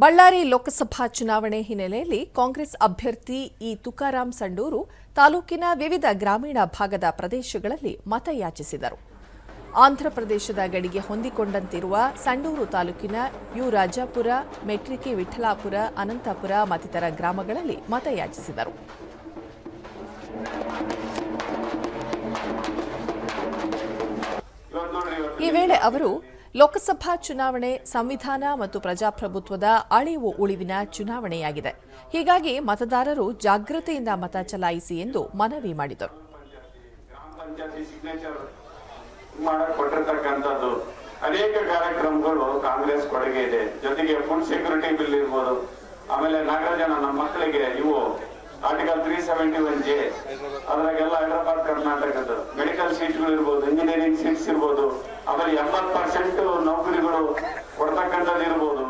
ಬಳ್ಳಾರಿ ಲೋಕಸಭಾ ಚುನಾವಣೆ ಹಿನ್ನೆಲೆಯಲ್ಲಿ ಕಾಂಗ್ರೆಸ್ ಅಭ್ಯರ್ಥಿ ಇ ತುಕಾರಾಂ ಸಂಡೂರು ತಾಲೂಕಿನ ವಿವಿಧ ಗ್ರಾಮೀಣ ಭಾಗದ ಪ್ರದೇಶಗಳಲ್ಲಿ ಮತಯಾಚಿಸಿದರು. ಆಂಧ್ರಪ್ರದೇಶದ ಗಡಿಗೆ ಹೊಂದಿಕೊಂಡಂತಿರುವ ಸಂಡೂರು ತಾಲೂಕಿನ ಯು ರಾಜಾಪುರ ಮೆಟ್ರಿಕೆ ವಿಠಲಾಪುರ ಅನಂತಪುರ ಮತ್ತಿತರ ಗ್ರಾಮಗಳಲ್ಲಿ ಮತಯಾಚಿಸಿದರು. ಈ ವೇಳೆ ಅವರು ಲೋಕಸಭಾ ಚುನಾವಣೆ, ಸಂವಿಧಾನ ಮತ್ತು ಪ್ರಜಾಪ್ರಭುತ್ವದ ಅಳಿವು ಉಳಿವಿನ ಚುನಾವಣೆಯಾಗಿದೆ. ಹೀಗಾಗಿ ಮತದಾರರು ಜಾಗೃತಿಯಿಂದ ಮತ ಚಲಾಯಿಸಿ ಎಂದು ಮನವಿ ಮಾಡಿದರು. ಅನೇಕ ಕಾರ್ಯಕ್ರಮಗಳು ಕಾಂಗ್ರೆಸ್ ಕೊಡುಗೆ ಇದೆ. ಜೊತೆಗೆ ಫುಡ್ ಸೆಕ್ಯೂರಿಟಿ ಬಿಲ್ ಇರ್ಬೋದು. ಆಮೇಲೆ ನಾಗರಾಜನ ಜನ ನಮ್ಮ ಮಕ್ಕಳಿಗೆ ಇವು article three seventy one J ಅದ್ರಾಗೆಲ್ಲ Hyderabad ಕರ್ನಾಟಕದ್ದು. ಮೆಡಿಕಲ್ ಸೀಟ್ಗಳು ಇರ್ಬೋದು ಇಂಜಿನಿಯರಿಂಗ್ ಸೀಟ್ಸ್ ಇರ್ಬೋದು. ಎಂಬತ್ ಪರ್ಸೆಂಟ್ ನೌಕರಿಗಳು ಕೊಡ್ತಕ್ಕಂಥದ್ದು ಇರ್ಬೋದು.